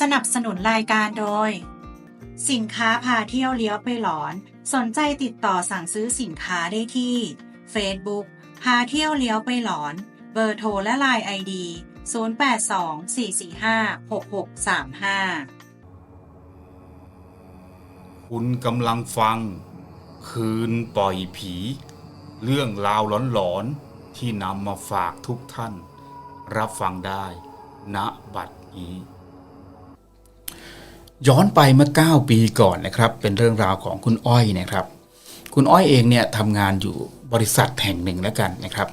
สนับสนุนรายการโดย สินค้าพาเที่ยวเลี้ยวไปหลอน สนใจติดต่อสั่งซื้อสินค้าได้ที่ Facebook พาเที่ยวเลี้ยวไปหลอน เบอร์โทรและไลน์ไอดี0824456635 คุณกำลังฟัง คืนปล่อยผี เรื่องราวหลอนๆที่นำมาฝากทุกท่าน รับฟังได้ณบัดนี้ ย้อนไปเมื่อ 9 ปีก่อนนะครับ เป็นเรื่องราวของคุณอ้อยนะครับ คุณอ้อยเองเนี่ยทำงานอยู่บริษัทแห่งหนึ่งแล้วกันนะครับ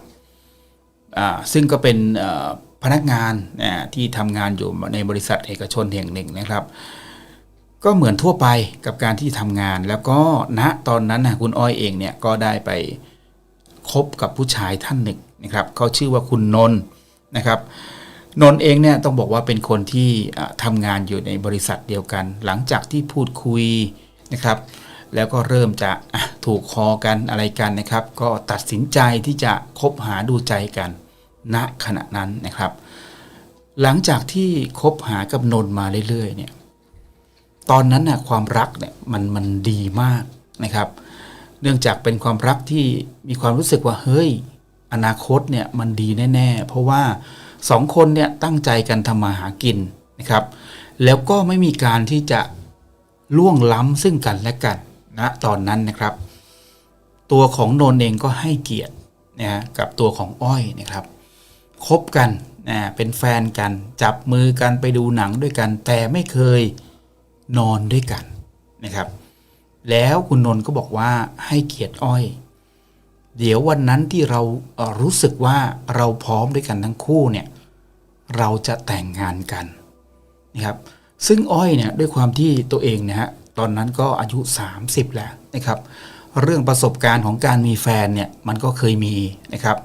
ซึ่งก็เป็นพนักงานที่ทำงานอยู่ในบริษัทเอกชนแห่งหนึ่งนะครับ ก็เหมือนทั่วไปกับการที่ทำงาน แล้วก็ณตอนนั้นนะคุณอ้อยเองเนี่ยก็ได้ไปคบกับผู้ชายท่านหนึ่งนะครับเขาชื่อว่าคุณนนท์นะครับ นนเองเนี่ยต้องบอกว่าเป็นคนที่อ่าทำงานอยู่ในบริษัทเดียวกัน หลังจากที่พูดคุยนะครับ แล้วก็เริ่มจะะถูกคอกันอะไรกันนะครับ ก็ตัดสินใจที่จะคบหาดูใจกันณขณะนั้นนะครับ หลังจากที่คบหากับนนมาเรื่อยๆเนี่ยตอนนั้นนะความรักเนี่ยมันมันดีมากนะครับ เนื่องจากเป็นความรักที่มีความรู้สึกว่าเฮ้ย อนาคตเนี่ยมันดีแน่ ๆ เพราะว่า สองคนเนี่ยตั้งใจกันทำมาหากินนะครับ แล้วก็ไม่มีการที่จะล่วงล้ำซึ่งกันและกันนะตอนนั้นนะครับ ตัวของนนเองก็ให้เกียรตินะฮะกับตัวของอ้อยนะครับคบกันนะเป็นแฟนกันจับมือกันไปดูหนังด้วยกัน แต่ไม่เคยนอนด้วยกันนะครับ แล้วคุณนนท์ก็บอกว่าให้เกียรติอ้อย เดี๋ยววันนั้นที่เรารู้สึกว่าเราพร้อมด้วยกันทั้งคู่เนี่ย เราจะแต่งงานกันนะครับซึ่งอ้อยเนี่ยด้วยความที่ตัวเองนะฮะตอนนั้นก็อายุ 30 แล้วนะครับเรื่องประสบการณ์ของการมีแฟนเนี่ยมันก็เคยมีนะครับ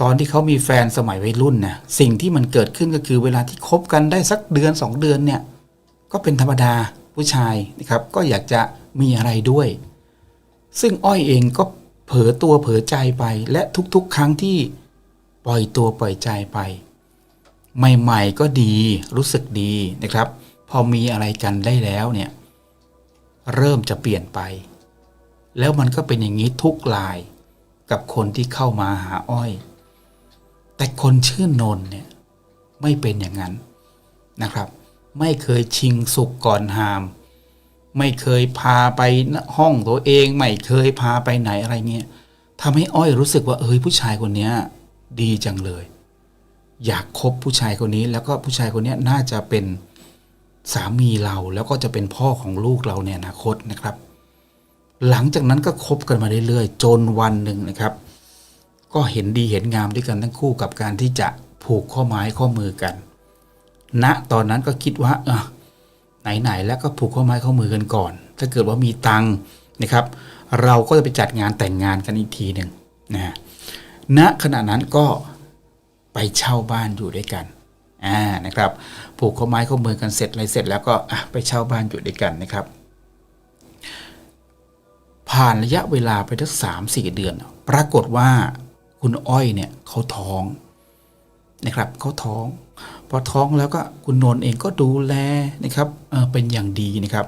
ตอนที่เขามีแฟนสมัยวัยรุ่นนะสิ่งที่มันเกิดขึ้นก็คือเวลาที่คบกันได้สักเดือน 2 เดือนเนี่ยก็เป็นธรรมดาผู้ชายนะครับก็อยากจะมีอะไรด้วย ซึ่งอ้อยเองก็เผลอตัวเผลอใจไปและทุกๆ ครั้งที่ปล่อยตัวปล่อยใจไป ใหม่ ๆ ก็ดีรู้สึกดีนะครับ พอมีอะไรกันได้แล้วเนี่ย เริ่มจะเปลี่ยนไป แล้วมันก็เป็นอย่างนี้ทุกลายกับคนที่เข้ามาหาอ้อย แต่คนชื่อนนเนี่ยไม่เป็นอย่างนั้นนะครับ ไม่เคยชิงสุกก่อนหาม ไม่เคยพาไปห้องตัวเอง ไม่เคยพาไปไหนอะไรเงี้ยทำให้อ้อยรู้สึกว่าเอ้ยผู้ชายคนนี้ดีจังเลย อยากคบผู้ชายคนนี้ แล้วก็ผู้ชายคนนี้น่าจะเป็นสามีเราแล้วก็จะเป็นพ่อของลูกเราในอนาคตนะครับ หลังจากนั้นก็คบกันมาเรื่อยๆจนวันหนึ่งนะครับ ก็เห็นดีเห็นงามด้วยกันทั้งคู่กับการที่จะผูกข้อไม้ข้อมือกันณตอนนั้นก็คิดว่าเออไหนๆแล้วก็ผูกข้อไม้ข้อมือกันก่อน ถ้าเกิดว่ามีตังค์นะครับ เราก็จะไปจัดงานแต่งงานกันอีกทีหนึ่งนะฮะณขณะนั้นก็ ไปเช่าบ้านอยู่ด้วยกันอ่านะครับผูกข้อไม้ข้อมือกันเสร็จอะไรเสร็จแล้วก็อะไปเช่าบ้านอยู่ด้วยกันนะครับ ผ่านระยะเวลาไปทั้งสามสี่เดือน ปรากฏว่าคุณอ้อยเนี่ยเขาท้องนะครับเขาท้อง พอท้องแล้วก็คุณนนท์เองก็ดูแลนะครับเอ่อเป็นอย่างดีนะครับ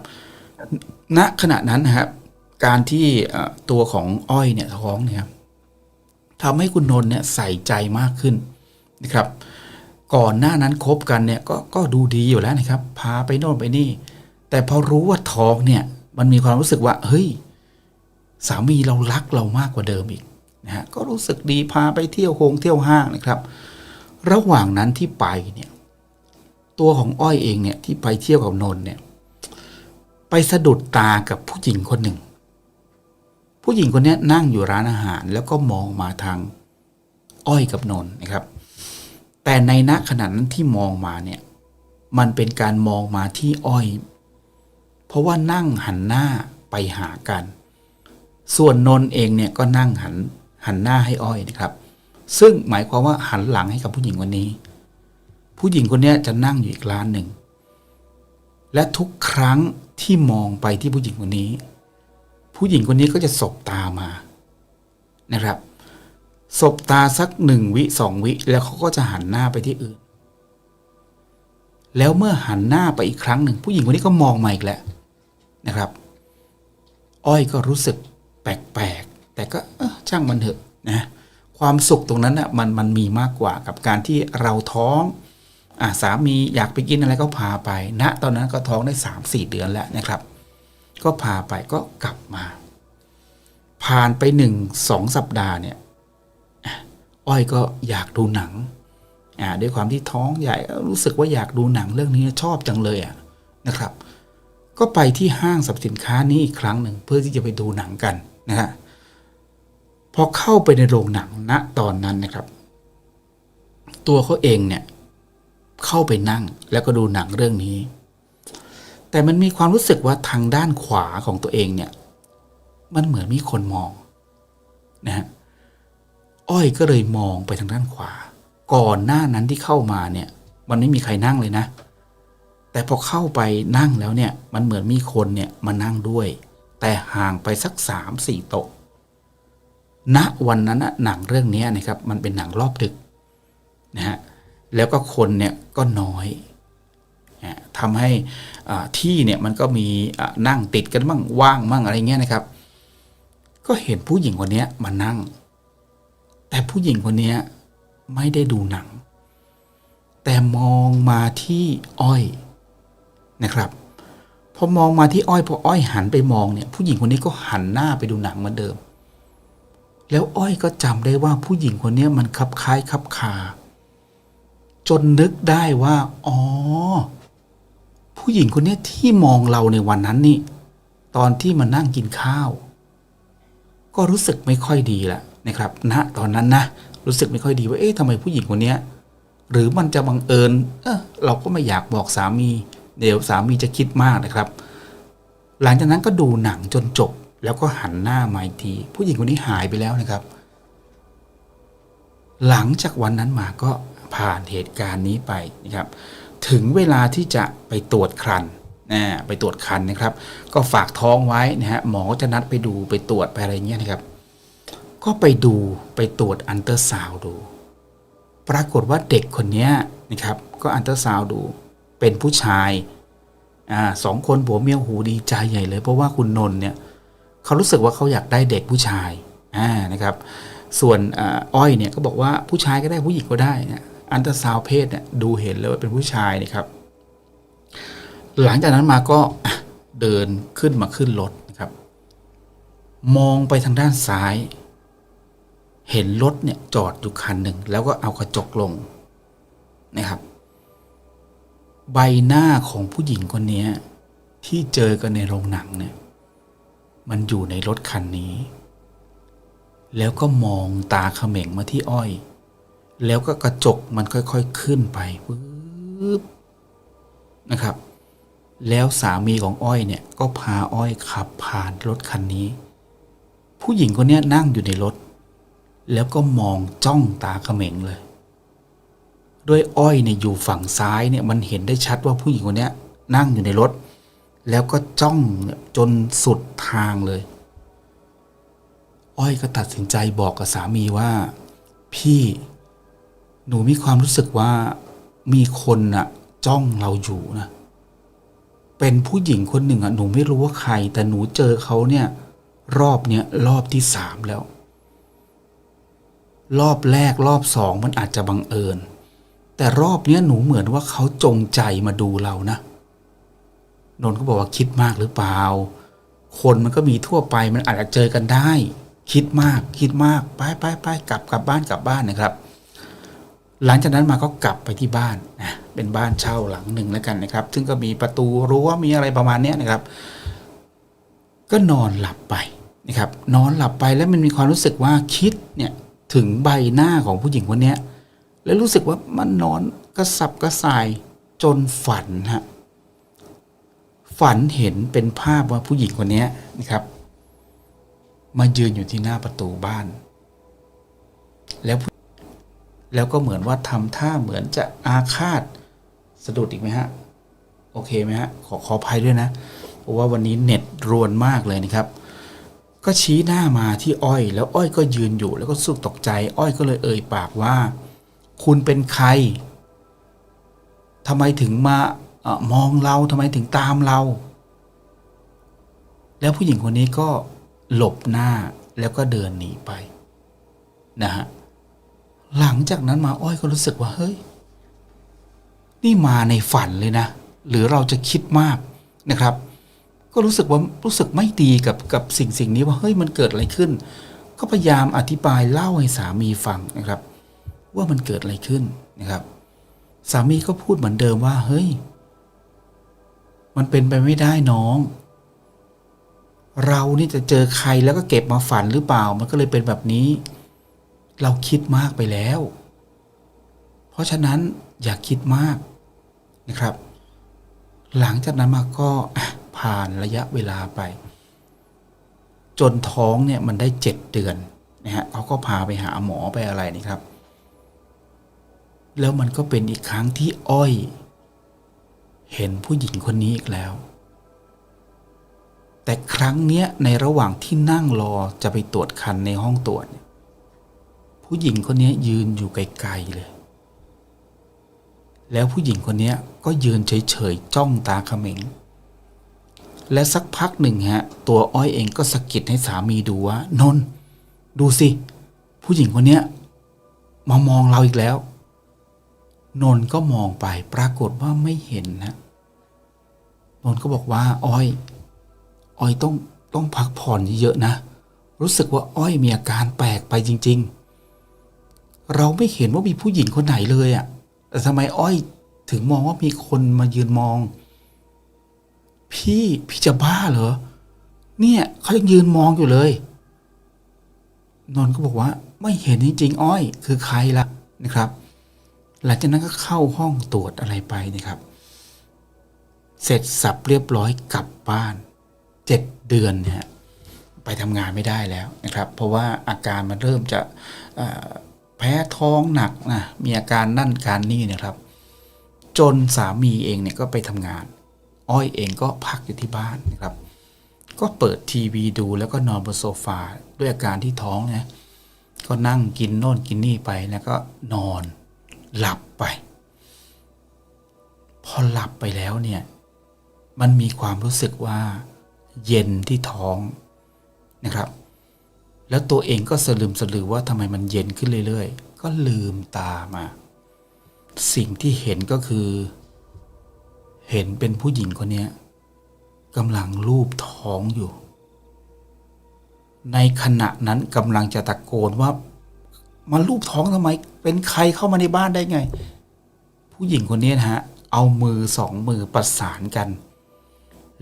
ณขณะนั้นนะครับการที่ตัวของอ้อยเนี่ยท้องเนี่ยครับทำให้คุณนนท์เนี่ยใส่ใจมากขึ้น นะครับ ก่อนหน้านั้นคบกันเนี่ยก็ก็ดูดีอยู่แล้วนะครับ พาไปโน่นไปนี่ แต่พอรู้ว่าท้องเนี่ย มันมีความรู้สึกว่า เฮ้ย สามีเรารักเรามากกว่าเดิมอีกนะฮะก็รู้สึกดีพาไปเที่ยวโฮงเที่ยวห้างนะครับ ระหว่างนั้นที่ไปเนี่ยตัวของอ้อยเองเนี่ยที่ไปเที่ยวกับนนเนี่ยไปสะดุดตากับผู้หญิงคนหนึ่ง ผู้หญิงคนนี้นั่งอยู่ร้านอาหาร แล้วก็มองมาทางอ้อยกับนนนะครับ แต่ในณขณะนั้นที่มองมาเนี่ยมันเป็นการมองมาที่อ้อย เพราะว่านั่งหันหน้าไปหากัน ส่วนนนท์เองเนี่ยก็นั่งหันหันหน้าให้อ้อยนะครับ ซึ่งหมายความว่าหันหลังให้กับผู้หญิงคนนี้ ผู้หญิงคนนี้จะนั่งอยู่อีกร้านหนึ่ง และทุกครั้งที่มองไปที่ผู้หญิงคนนี้ ผู้หญิงคนนี้ก็จะสบตามานะครับ สบตาสักหนึ่งวิสองวิแล้วเขาก็จะหันหน้าไปที่อื่น แล้วเมื่อหันหน้าไปอีกครั้งหนึ่ง ผู้หญิงคนนี้ก็มองมาอีกแล้วนะครับ อ้อยก็รู้สึกแปลกๆแต่ก็เออช่างมันเถอะนะความสุขตรงนั้นน่ะมันมันมีมากกว่ากับการที่เราท้องอะสามีอยากไปกินอะไรก็พาไปณตอนนั้นก็ท้องได้สามสี่เดือนแล้วนะครับ ก็พาไปก็กลับมา ผ่านไปหนึ่งสองสัปดาห์เนี่ย อ้อยก็อยากดูหนังอ่าด้วยความที่ท้องใหญ่รู้สึกว่าอยากดูหนังเรื่องนี้ชอบจังเลยอะนะครับ ก็ไปที่ห้างสรรพสินค้านี้อีกครั้งหนึ่งเพื่อที่จะไปดูหนังกันนะฮะพอเข้าไปในโรงหนังณตอนนั้นนะครับ ตัวเขาเองเนี่ยเข้าไปนั่งแล้วก็ดูหนังเรื่องนี้ แต่มันมีความรู้สึกว่าทางด้านขวาของตัวเองเนี่ย มันเหมือนมีคนมองนะฮะ อ้อยก็เลยมองไปทางด้านขวา ก่อนหน้านั้นที่เข้ามาเนี่ย มันไม่มีใครนั่งเลยนะ แต่พอเข้าไปนั่งแล้วเนี่ย มันเหมือนมีคนเนี่ยมานั่งด้วย แต่ห่างไปสักสามสี่โต๊ะณวันนั้นนะหนังเรื่องนี้นะครับ มันเป็นหนังรอบดึกนะฮะแล้วก็คนเนี่ยก็น้อยอะทำให้ที่เนี่ยมันก็มีนั่งติดกันบ้างว่างบ้างอะไรเงี้ยนะครับ ก็เห็นผู้หญิงคนนี้มานั่ง แต่ผู้หญิงคนนี้ไม่ได้ดูหนัง แต่มองมาที่อ้อยนะครับพอมองมาที่อ้อยพออ้อยหันไปมองเนี่ยผู้หญิงคนนี้ก็หันหน้าไปดูหนังเหมือนเดิม แล้วอ้อยก็จำได้ว่าผู้หญิงคนนี้มันคับคล้ายคับคา จนนึกได้ว่า อ๋อ ผู้หญิงคนนี้ที่มองเราในวันนั้นนี่ ตอนที่มานั่งกินข้าว ก็รู้สึกไม่ค่อยดีละ นะครับณตอนนั้นนะรู้สึกไม่ค่อยดีว่าเอ๊ะทำไมผู้หญิงคนเนี้ยหรือมันจะบังเอิญเออเราก็ไม่อยากบอกสามี เดี๋ยวสามีจะคิดมากนะครับ หลังจากนั้นก็ดูหนังจนจบ แล้วก็หันหน้ามาอีกที ผู้หญิงคนนี้หายไปแล้วนะครับ หลังจากวันนั้นมาก็ผ่านเหตุการณ์นี้ไปนะครับ ถึงเวลาที่จะไปตรวจครันนะไปตรวจครันนะครับ ก็ฝากท้องไว้นะฮะหมอก็จะนัดไปดูไปตรวจไปอะไรเงี้ยนะครับ ก็ไปดูไปตรวจอันเตอร์ซาวดู ปรากฏว่าเด็กคนนี้นะครับ ก็อันเตอร์ซาวดู เป็นผู้ชายอ่าสองคนผัวเมียหูดีใจใหญ่เลย เพราะว่าคุณนนท์เนี่ยเขารู้สึกว่าเขาอยากได้เด็กผู้ชายอ่านะครับ ส่วนอ้อยเนี่ยก็บอกว่าผู้ชายก็ได้ผู้หญิงก็ได้นะอันเตอร์ซาวเพศเนี่ยดูเห็นเลยว่าเป็นผู้ชายนะครับ หลังจากนั้นมาก็เดินขึ้นมาขึ้นรถนะครับ มองไปทางด้านซ้าย เห็นรถเนี่ยจอดอยู่คันหนึ่งแล้วก็เอากระจกลงนะครับ ใบหน้าของผู้หญิงคนนี้ที่เจอกันในโรงหนังเนี่ย มันอยู่ในรถคันนี้ แล้วก็มองตาเขม่งมาที่อ้อย แล้วก็กระจกมันค่อยๆขึ้นไปปึ๊บนะครับ แล้วสามีของอ้อยเนี่ย ก็พาอ้อยขับผ่านรถคันนี้ ผู้หญิงคนนี้นั่งอยู่ในรถ แล้วก็มองจ้องตาเขม็งเลย ด้วยอ้อยเนี่ยอยู่ฝั่งซ้ายเนี่ยมันเห็นได้ชัดว่าผู้หญิงคนนี้นั่งอยู่ในรถ แล้วก็จ้องเนี่ยจนสุดทางเลย อ้อยก็ตัดสินใจบอกกับสามีว่า พี่หนูมีความรู้สึกว่ามีคนน่ะ จ้องเราอยู่นะเป็นผู้หญิงคนหนึ่งอะหนูไม่รู้ว่าใคร แต่หนูเจอเขาเนี่ย รอบเนี้ยรอบที่สามแล้ว รอบแรกรอบสองมันอาจจะบังเอิญ แต่รอบเนี้ยหนูเหมือนว่าเขาจงใจมาดูเรานะ นนท์ก็บอกว่าคิดมากหรือเปล่า คนมันก็มีทั่วไปมันอาจจะเจอกันได้ คิดมากคิดมากไปไปไปกลับกลับบ้านกลับบ้านนะครับ หลังจากนั้นมาก็กลับไปที่บ้านนะเป็นบ้านเช่าหลังหนึ่งแล้วกันนะครับ ซึ่งก็มีประตูรั้วมีอะไรประมาณเนี้ยนะครับ ก็นอนหลับไปนะครับ นอนหลับไปแล้วมันมีความรู้สึกว่าคิดเนี่ย ถึงใบหน้าของผู้หญิงคนนี้แล้วรู้สึกว่ามันนอนกระสับกระส่ายจนฝันฮะฝันเห็นเป็นภาพว่าผู้หญิงคนนี้นะครับ มายืนอยู่ที่หน้าประตูบ้าน แล้วแล้วก็เหมือนว่าทำท่าเหมือนจะอาฆาตสะดุดอีกไหมฮะ โอเคไหมฮะ ขอขออภัยด้วยนะ เพราะว่าวันนี้เน็ตรวนมากเลยนะครับ ก็ชี้หน้ามาที่อ้อย แล้วอ้อยก็ยืนอยู่แล้วก็สุกตกใจ อ้อยก็เลยเอ่ยปากว่า คุณเป็นใครทำไมถึงมาอมองเราทำไมถึงตามเรา แล้วผู้หญิงคนนี้ก็หลบหน้าแล้วก็เดินหนีไปนะฮะหลังจากนั้นมาอ้อยก็รู้สึกว่าเฮ้ย นี่มาในฝันเลยนะ หรือเราจะคิดมากนะครับ ก็รู้สึกว่ารู้สึกไม่ดีกับกับสิ่งสิ่งนี้ว่าเฮ้ยมันเกิดอะไรขึ้น ก็พยายามอธิบายเล่าให้สามีฟังนะครับ ว่ามันเกิดอะไรขึ้นนะครับ สามีก็พูดเหมือนเดิมว่าเฮ้ย มันเป็นไปไม่ได้น้อง เรานี่จะเจอใครแล้วก็เก็บมาฝันหรือเปล่า มันก็เลยเป็นแบบนี้ เราคิดมากไปแล้ว เพราะฉะนั้นอย่าคิดมากนะครับ หลังจากนั้นมาก็อะ ผ่านระยะเวลาไป จนท้องเนี่ยมันได้เจ็ดเดือนนะฮะเขาก็พาไปหาหมอไปอะไรนี่ครับ แล้วมันก็เป็นอีกครั้งที่อ้อย เห็นผู้หญิงคนนี้อีกแล้ว แต่ครั้งเนี้ยในระหว่างที่นั่งรอจะไปตรวจคันในห้องตรวจ ผู้หญิงคนนี้ยืนอยู่ไกลๆเลยแล้วผู้หญิงคนนี้ก็ยืนเฉยๆจ้องตาเขม็ง และสักพักหนึ่งฮะ ตัวอ้อยเองก็สะกิดให้สามีดูว่านนดูสิ ผู้หญิงคนเนี้ยมามองเราอีกแล้ว นนก็มองไปปรากฏว่าไม่เห็นนะนนก็บอกว่า อ้อย อ้อยต้องต้องพักผ่อนเยอะๆนะ รู้สึกว่าอ้อยมีอาการแปลกไปจริง ๆ เราไม่เห็นว่ามีผู้หญิงคนไหนเลยอะ่ะแต่ทำไมอ้อยถึงมองว่ามีคนมายืนมอง พี่พี่จะบ้าเหรอ เนี่ยเขายังยืนมองอยู่เลย นนท์ก็บอกว่าไม่เห็นจริงๆอ้อย คือใครล่ะนะครับ หลังจากนั้นก็เข้าห้องตรวจอะไรไปนะครับ เสร็จสับเรียบร้อยกลับบ้านเจ็ดเดือนเนี่ยฮะไปทำงานไม่ได้แล้วนะครับ เพราะว่าอาการมันเริ่มจะแพ้ท้องหนักนะมีอาการนั่นการนี่นะครับ จนสามีเองเนี่ยก็ไปทำงาน อ้อยเองก็พักอยู่ที่บ้านนะครับ ก็เปิดทีวีดูแล้วก็นอนบนโซฟาด้วยอาการที่ท้องนะก็นั่งกินโน่นกินนี่ไปแล้วก็นอนหลับไป พอหลับไปแล้วเนี่ยมันมีความรู้สึกว่าเย็นที่ท้องนะครับ แล้วตัวเองก็สลืมสลือว่าทำไมมันเย็นขึ้นเรื่อย ๆ ก็ลืมตามา สิ่งที่เห็นก็คือ เห็นเป็นผู้หญิงคนนี้กำลังลูบท้องอยู่ ในขณะนั้นกำลังจะตะโกนว่ามาลูบท้องทำไม เป็นใครเข้ามาในบ้านได้ไง ผู้หญิงคนนี้นะฮะ เอามือสองมือประสานกัน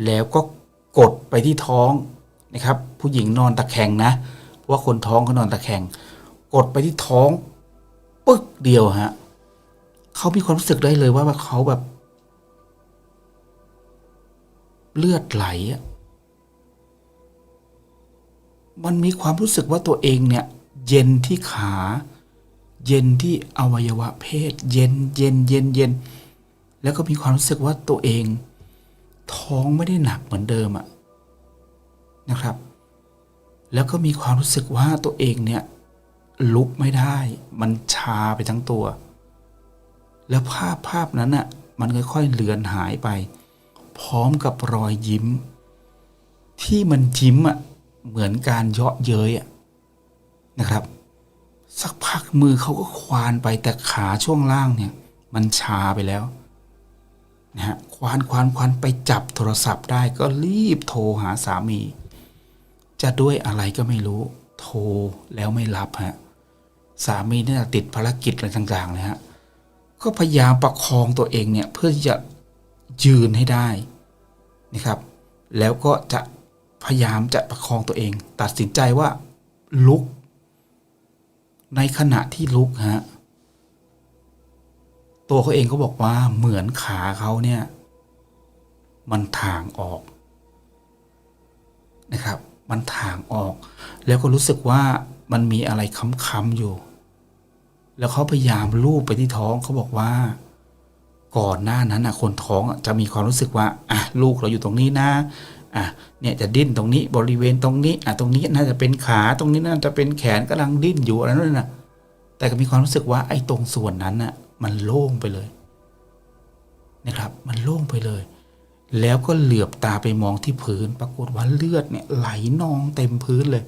แล้วก็กดไปที่ท้องนะครับ ผู้หญิงนอนตะแคงนะ เพราะว่าคนท้องเขานอนตะแคง กดไปที่ท้อง ปึ๊กเดียวฮะเขามีความรู้สึกได้เลยว่าเขาแบบ เลือดไหลอะมันมีความรู้สึกว่าตัวเองเนี่ย เย็นที่ขา เย็นที่อวัยวะเพศ เย็นเย็นเย็นเย็น แล้วก็มีความรู้สึกว่าตัวเอง ท้องไม่ได้หนักเหมือนเดิมอะนะครับ แล้วก็มีความรู้สึกว่าตัวเองเนี่ยลุกไม่ได้ มันชาไปทั้งตัว แล้วภาพภาพนั้นอะ่ะ มันค่อยๆเลือนหายไป พร้อมกับรอยยิ้ม ที่มันยิ้มอะ่ะเหมือนการเยาะเย้ยอะนะครับ สักพักมือเขาก็ควานไปแต่ขาช่วงล่างเนี่ย มันชาไปแล้วนะฮะควานควานควานไปจับโทรศัพท์ได้ก็รีบโทรหาสามี จะด้วยอะไรก็ไม่รู้ โทรแล้วไม่รับฮะสามีเนี่ยติดภารกิจอะไรต่างๆเลยฮะก็พยายามประคองตัวเองเนี่ยเพื่อที่จะ ยืนให้ได้นะครับ แล้วก็จะพยายามจะประคองตัวเอง ตัดสินใจว่าลุก ในขณะที่ลุกฮะตัวเขาเองก็บอกว่าเหมือนขาเขาเนี่ย มันถ่างออกนะครับ มันถ่างออก แล้วก็รู้สึกว่ามันมีอะไรค้ำๆอยู่ แล้วเขาพยายามลูบไปที่ท้องเขาบอกว่า ก่อนหน้านั้นนะคนท้องจะมีความรู้สึกว่าอะลูกเราอยู่ตรงนี้นะอะเนี่ยจะดิ้นตรงนี้บริเวณตรงนี้อะตรงนี้น่าจะเป็นขาตรงนี้น่าจะเป็นแขนกำลังดิ้นอยู่อะไรนั่นน่ะแต่ก็มีความรู้สึกว่าไอ้ตรงส่วนนั้นน่ะมันโล่งไปเลยนะครับ มันโล่งไปเลย แล้วก็เหลือบตาไปมองที่พื้น ปรากฏว่าเลือดเนี่ยไหลนองเต็มพื้นเลย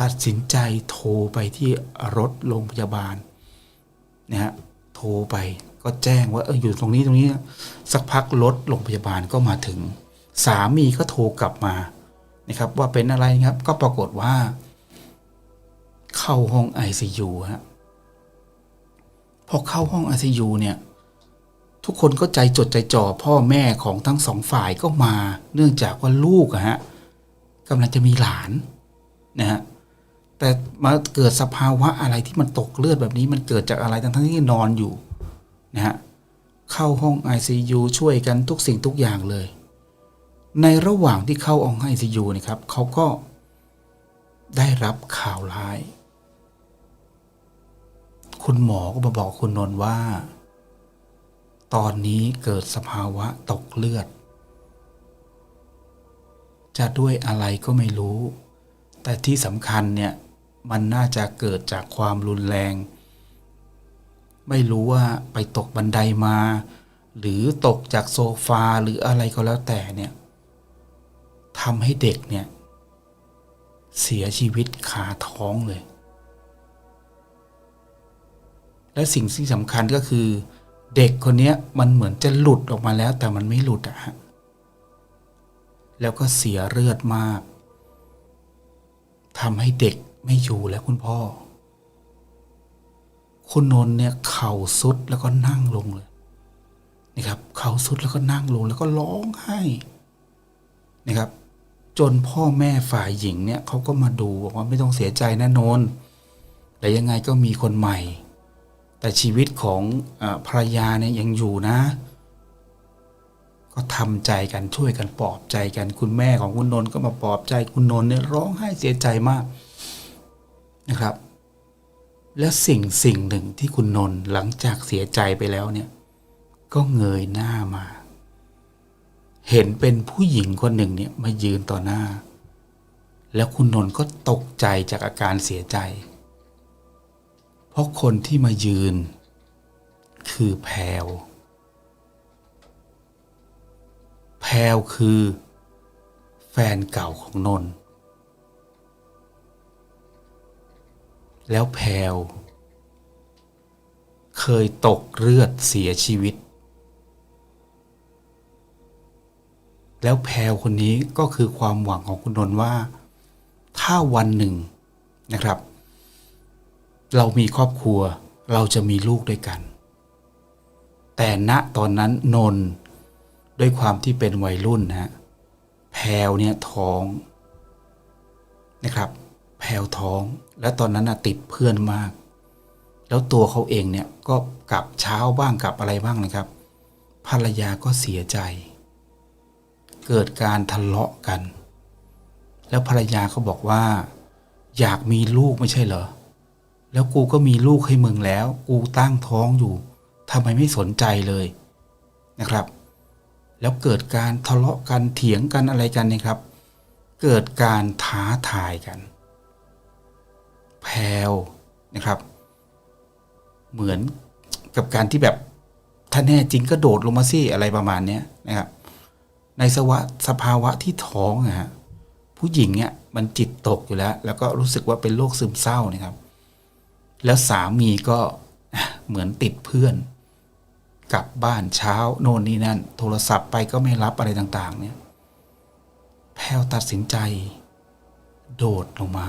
ตัดสินใจโทรไปที่รถโรงพยาบาลนะฮะ โทรไปก็แจ้งว่าเอออยู่ตรงนี้ตรงนี้ สักพักรถโรงพยาบาลก็มาถึง สามีก็โทรกลับมานะครับ ว่าเป็นอะไรครับ ก็ปรากฏว่า เข้าห้อง ICU ฮะพอเข้าห้อง ICU เนี่ย ทุกคนก็ใจจดใจจ่อพ่อแม่ของทั้งสองฝ่ายก็มา เนื่องจากว่าลูกอะฮะกำลังจะมีหลานนะฮะ แต่มาเกิดสภาวะอะไรที่มันตกเลือดแบบนี้มันเกิดจากอะไรทั้งทั้งที่นอนอยู่นะฮะเข้าห้อง ICU ช่วยกันทุกสิ่งทุกอย่างเลย ในระหว่างที่เข้าห้อง ICU นะครับเขาก็ได้รับข่าวร้าย คุณหมอก็มาบอกคุณนนท์ว่า ตอนนี้เกิดสภาวะตกเลือด จะด้วยอะไรก็ไม่รู้ แต่ที่สำคัญเนี่ย มันน่าจะเกิดจากความรุนแรง ไม่รู้ว่าไปตกบันไดมา หรือตกจากโซฟาหรืออะไรก็แล้วแต่เนี่ยทำให้เด็กเนี่ย เสียชีวิตคาท้องเลย และสิ่งที่สำคัญก็คือ เด็กคนนี้มันเหมือนจะหลุดออกมาแล้ว แต่มันไม่หลุดอะฮะแล้วก็เสียเลือดมากทำให้เด็ก ไม่อยู่แล้วคุณพ่อ คุณนนท์เนี่ยเข่าสุดแล้วก็นั่งลงเลยนะครับ เข่าสุดแล้วก็นั่งลงแล้วก็ร้องไห้นะครับ จนพ่อแม่ฝ่ายหญิงเนี่ยเขาก็มาดูบอกว่าไม่ต้องเสียใจนะนนท์แต่ยังไงก็มีคนใหม่ แต่ชีวิตของอภรรยาเนี่ยยังอยู่นะ ก็ทำใจกันช่วยกันปลอบใจกันคุณแม่ของคุณนนท์ก็มาปลอบใจคุณนนท์เนี่ยร้องไห้เสียใจมาก นะครับ และสิ่งสิ่งหนึ่งที่คุณนนท์หลังจากเสียใจไปแล้วเนี่ย ก็เงยหน้ามา เห็นเป็นผู้หญิงคนหนึ่งเนี่ยมายืนต่อหน้า แล้วคุณนนท์ก็ตกใจจากอาการเสียใจ เพราะคนที่มายืน คือแพรวแพรวคือ แฟนเก่าของนนท์ แล้วแพวเคยตกเลือดเสียชีวิต แล้วแพวคนนี้ก็คือความหวังของคุณนนท์ว่า ถ้าวันหนึ่งนะครับ เรามีครอบครัวเราจะมีลูกด้วยกัน แต่ณตอนนั้นนนท์ด้วยความที่เป็นวัยรุ่นนะฮะแพลวเนี่ยท้องนะครับ แพลวท้อง แล้วตอนนั้นนะติดเพื่อนมาก แล้วตัวเขาเองเนี่ยก็กลับเช้าบ้างกลับอะไรบ้างนะครับ ภรรยาก็เสียใจ เกิดการทะเลาะกัน แล้วภรรยาเขาบอกว่า อยากมีลูกไม่ใช่เหรอ แล้วกูก็มีลูกให้มึงแล้ว กูตั้งท้องอยู่ทำไมไม่สนใจเลยนะครับ แล้วเกิดการทะเลาะกันเถียงกันอะไรกันนะครับ เกิดการท้าทายกัน วนะครับ เหมือนกับการที่แบบถ้าแน่จริงก็โดดลงมาสิอะไรประมาณเนี้ยนะครับ ในสวะสภาวะที่ท้องอะฮะผู้หญิงเนี่ยมันจิตตกอยู่แล้ว แล้วก็รู้สึกว่าเป็นโรคซึมเศร้านะครับ แล้วสามีก็เหมือนติดเพื่อน กลับบ้านเช้าโน่นนี่นั่น โทรศัพท์ไปก็ไม่รับอะไรต่าง ๆ เนี่ยแพลวตัดสินใจ โดดลงมา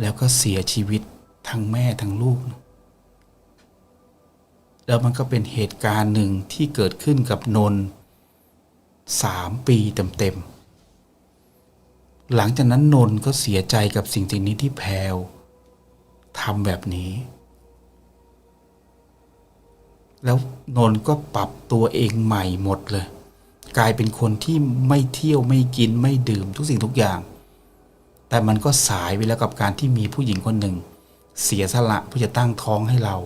แล้วก็เสียชีวิตทั้งแม่ทั้งลูก แล้วมันก็เป็นเหตุการณ์หนึ่งที่เกิดขึ้นกับนนท์สามปีเต็มๆ หลังจากนั้นนนท์ก็เสียใจกับสิ่งสิ่งนี้ที่แพลวทำแบบนี้ แล้วนนท์ก็ปรับตัวเองใหม่หมดเลย กลายเป็นคนที่ไม่เที่ยวไม่กินไม่ดื่มทุกสิ่งทุกอย่าง แต่มันก็สายไปแล้วกับการที่มีผู้หญิงคนหนึ่ง เสียสละเพื่อจะตั้งท้องให้เรา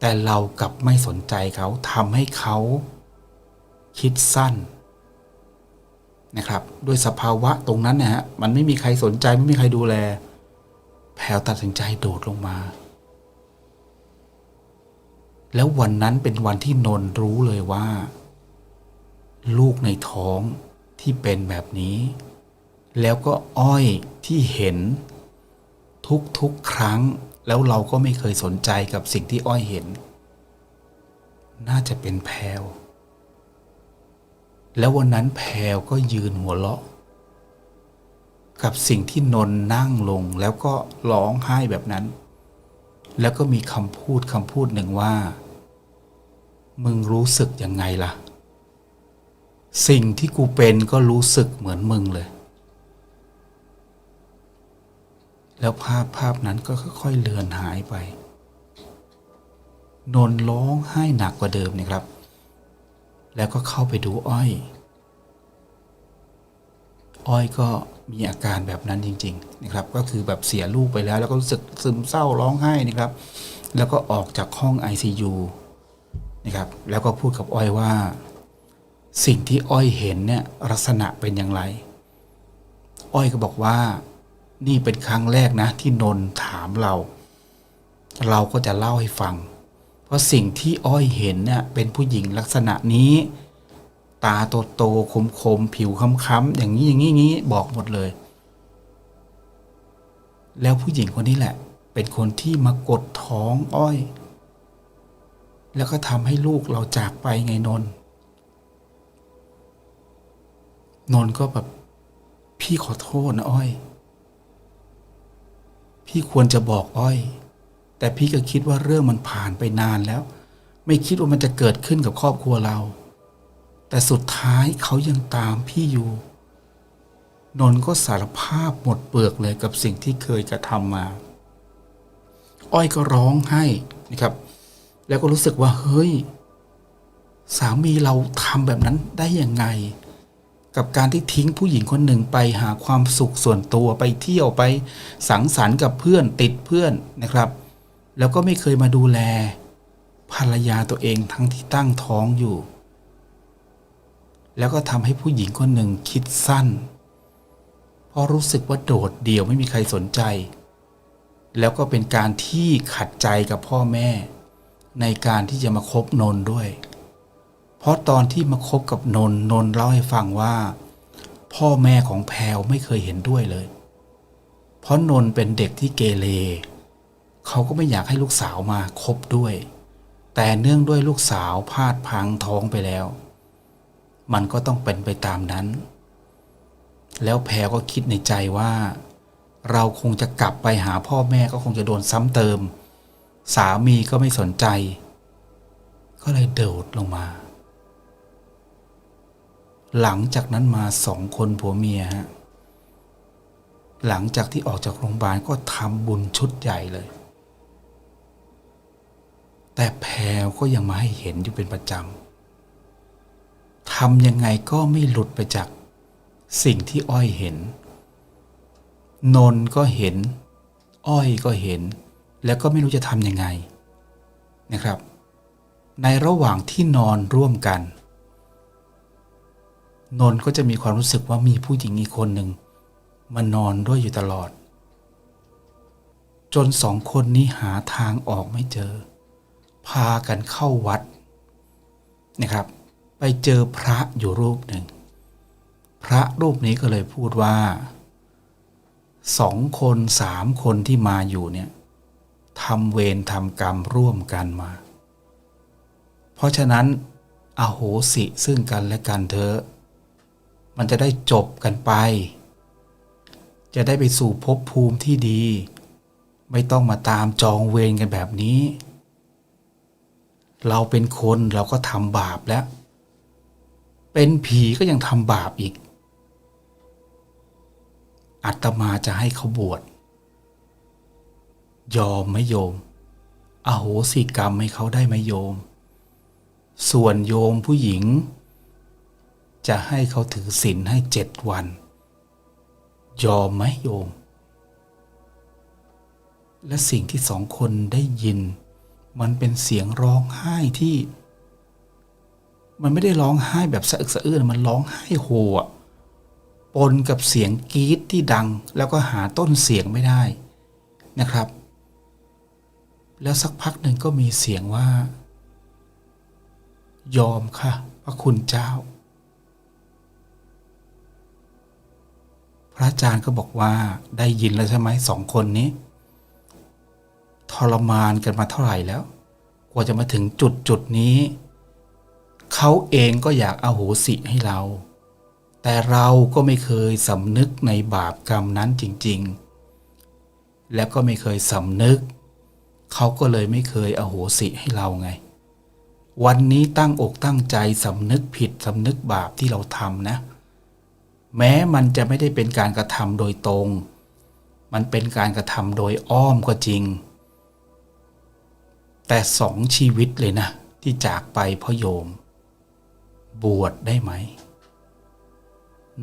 แต่เรากลับไม่สนใจเขาทำให้เขา คิดสั้นนะครับ ด้วยสภาวะตรงนั้นนะฮะมันไม่มีใครสนใจไม่มีใครดูแล แพลวตัดสินใจโดดลงมา แล้ววันนั้นเป็นวันที่นนรู้เลยว่า ลูกในท้องที่เป็นแบบนี้ แล้วก็อ้อยที่เห็นทุกๆครั้ง แล้วเราก็ไม่เคยสนใจกับสิ่งที่อ้อยเห็น น่าจะเป็นแพลวแล้ววันนั้นแพลวก็ยืนหัวเราะ กับสิ่งที่นนนั่งลงแล้วก็ร้องไห้แบบนั้น แล้วก็มีคำพูดคำพูดหนึ่งว่า มึงรู้สึกยังไงล่ะ สิ่งที่กูเป็นก็รู้สึกเหมือนมึงเลย แล้วภาพภาพนั้นก็ค่อยๆเลือนหายไป นนร้องไห้หนักกว่าเดิมนี่ครับ แล้วก็เข้าไปดูอ้อย อ้อยก็มีอาการแบบนั้นจริง ๆ นะครับ ก็คือแบบเสียลูกไปแล้ว แล้วก็รู้สึกซึมเศร้าร้องไห้นะครับ แล้วก็ออกจากห้อง ICU นะครับ แล้วก็พูดกับอ้อยว่า สิ่งที่อ้อยเห็นเนี่ยลักษณะเป็นอย่างไร อ้อยก็บอกว่า นี่เป็นครั้งแรกนะ ที่นนถามเรา เราก็จะเล่าให้ฟัง เพราะสิ่งที่อ้อยเห็นเนี่ยเป็นผู้หญิงลักษณะนี้ ตาโตโตคมคมๆผิวค้ำๆอย่างนี้อย่างนี้อย่างนี้บอกหมดเลย แล้วผู้หญิงคนนี้แหละ เป็นคนที่มากดท้องอ้อย แล้วก็ทำให้ลูกเราจากไปไงนนนนก็แบบพี่ขอโทษนะอ้อย พี่ควรจะบอกอ้อย แต่พี่ก็คิดว่าเรื่องมันผ่านไปนานแล้ว ไม่คิดว่ามันจะเกิดขึ้นกับครอบครัวเรา แต่สุดท้ายเขายังตามพี่อยู่ นนท์ก็สารภาพหมดเปลือกเลยกับสิ่งที่เคยกระทำมา อ้อยก็ร้องไห้นะครับ แล้วก็รู้สึกว่าเฮ้ย สามีเราทำแบบนั้นได้ยังไง กับการที่ทิ้งผู้หญิงคนหนึ่งไปหาความสุขส่วนตัวไปเที่ยวไปสังสรรค์กับเพื่อนติดเพื่อนนะครับ แล้วก็ไม่เคยมาดูแลภรรยาตัวเองทั้งที่ตั้งท้องอยู่ แล้วก็ทำให้ผู้หญิงคนหนึ่งคิดสั้น เพราะรู้สึกว่าโดดเดี่ยวไม่มีใครสนใจ แล้วก็เป็นการที่ขัดใจกับพ่อแม่ ในการที่จะมาคบนนด้วย เพราะตอนที่มาคบกับนนท์นนท์เล่าให้ฟังว่า พ่อแม่ของแพรวไม่เคยเห็นด้วยเลย เพราะนนท์เป็นเด็กที่เกเรเขาก็ไม่อยากให้ลูกสาวมาคบด้วย แต่เนื่องด้วยลูกสาวพลาดพังท้องไปแล้ว มันก็ต้องเป็นไปตามนั้น แล้วแพรก็คิดในใจว่า เราคงจะกลับไปหาพ่อแม่ก็คงจะโดนซ้ำเติม สามีก็ไม่สนใจ ก็เลยโดดลงมา หลังจากนั้นมาสองคนผัวเมียฮะหลังจากที่ออกจากโรงพยาบาลก็ทำบุญชุดใหญ่เลย แต่แพรก็ยังมาให้เห็นอยู่เป็นประจำทำยังไงก็ไม่หลุดไปจากสิ่งที่อ้อยเห็น นนท์ก็เห็น อ้อยก็เห็น แล้วก็ไม่รู้จะทำยังไงนะครับ ในระหว่างที่นอนร่วมกัน นนก็จะมีความรู้สึกว่ามีผู้หญิงอีกคนหนึ่งมานอนด้วยอยู่ตลอด จนสองคนนี้หาทางออกไม่เจอ พากันเข้าวัดนะครับ ไปเจอพระอยู่รูปหนึ่ง พระรูปนี้ก็เลยพูดว่าสองคนสามคนที่มาอยู่เนี่ยทำเวรทำกรรมร่วมกันมา เพราะฉะนั้นอโหสิซึ่งกันและกันเถอะ มันจะได้จบกันไป จะได้ไปสู่ภพภูมิที่ดี ไม่ต้องมาตามจองเวรกันแบบนี้ เราเป็นคนเราก็ทำบาปแล้ว เป็นผีก็ยังทำบาปอีก อัตมาจะให้เขาบวช ยอมไหมโยม อโหสิกรรมให้เขาได้ไหมโยม ส่วนโยมผู้หญิง จะให้เขาถือศีลให้เจ็ดวัน ยอมไหมโยม และสิ่งที่สองคนได้ยิน มันเป็นเสียงร้องไห้ที่ มันไม่ได้ร้องไห้แบบสะอึกสะอื้นมันร้องไห้โฮอะปนกับเสียงกรี๊ดที่ดัง แล้วก็หาต้นเสียงไม่ได้นะครับ แล้วสักพักหนึ่งก็มีเสียงว่า ยอมค่ะ พระคุณเจ้า พ ระอาจารย์ก็บอกว่าได้ยินแล้วใช่ไหมสองคนนี้ ทรมานกันมาเท่าไหร่แล้ว กว่าจะมาถึงจุดจุดนี้ เขาเองก็อยากอาโหสิให้เรา แต่เราก็ไม่เคยสำนึกในบาปกรรมนั้นจริง ๆ แล้วก็ไม่เคยสำนึก เขาก็เลยไม่เคยอโหสิให้เราไง วันนี้ตั้งอกตั้งใจสำนึกผิดสำนึกบาปที่เราทำนะ แม้มันจะไม่ได้เป็นการกระทำโดยตรง มันเป็นการกระทำโดยอ้อมก็จริง แต่สองชีวิตเลยนะ ที่จากไปเพราะโยม บวชได้ไหม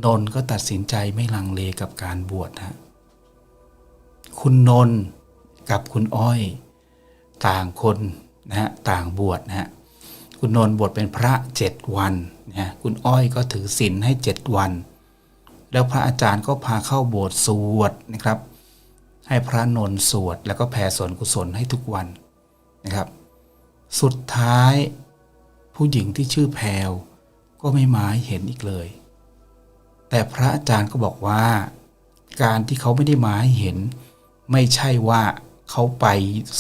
นนท์ก็ตัดสินใจไม่ลังเลกับการบวชนะ คุณนนท์กับคุณอ้อย ต่างคนนะฮะต่างบวชนะฮะคุณนนท์บวชเป็นพระเจ็ดวันนะฮะคุณอ้อยก็ถือศีลให้เจ็ดวัน แล้วพระอาจารย์ก็พาเข้าโบสถ์สวดนะครับ ให้พระนนท์สวด แล้วก็แผ่ส่วนกุศลให้ทุกวันนะครับ สุดท้ายผู้หญิงที่ชื่อแพรวก็ไม่มาให้เห็นอีกเลย แต่พระอาจารย์ก็บอกว่า การที่เขาไม่ได้มาให้เห็น ไม่ใช่ว่าเขาไป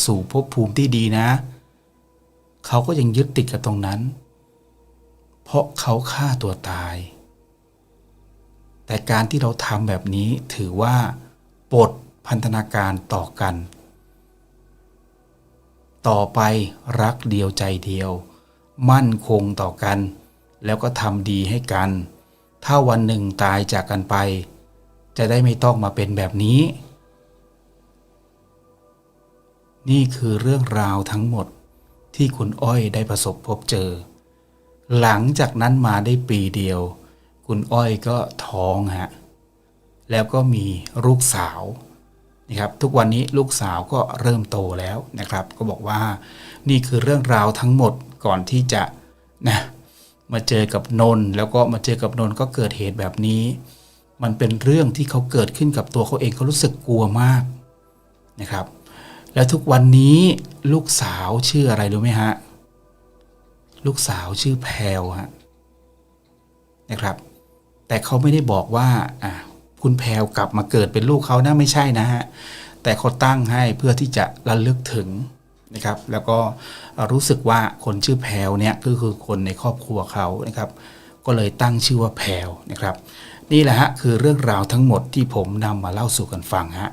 สู่ภพภูมิที่ดีนะ เขาก็ยังยึดติดกับตรงนั้น เพราะเขาฆ่าตัวตาย แต่การที่เราทำแบบนี้ถือว่าปลดพันธนาการต่อกัน ต่อไปรักเดียวใจเดียว มั่นคงต่อกัน แล้วก็ทำดีให้กัน ถ้าวันหนึ่งตายจากกันไป จะได้ไม่ต้องมาเป็นแบบนี้ นี่คือเรื่องราวทั้งหมดที่คุณอ้อยได้ประสบพบเจอ หลังจากนั้นมาได้ปีเดียว คุณอ้อยก็ท้องฮะแล้วก็มีลูกสาวนะครับทุกวันนี้ลูกสาวก็เริ่มโตแล้วนะครับ ก็บอกว่านี่คือเรื่องราวทั้งหมดก่อนที่จะนะมาเจอกับนนท์แล้วก็มาเจอกับนนท์ก็เกิดเหตุแบบนี้ มันเป็นเรื่องที่เขาเกิดขึ้นกับตัวเขาเองเขารู้สึกกลัวมากนะครับ แล้วทุกวันนี้ลูกสาวชื่ออะไรรู้ไหมฮะลูกสาวชื่อแพรวฮะนะครับ แต่เขาไม่ได้บอกว่าอะคุณแพรวกลับมาเกิดเป็นลูกเขานะไม่ใช่นะฮะ แต่เขาตั้งให้เพื่อที่จะระลึกถึงนะครับ แล้วก็รู้สึกว่าคนชื่อแพรวเนี่ยก็คือคนในครอบครัวเขานะครับ ก็เลยตั้งชื่อว่าแพรวนะครับ นี่แหละฮะคือเรื่องราวทั้งหมดที่ผมนำมาเล่าสู่กันฟังฮะ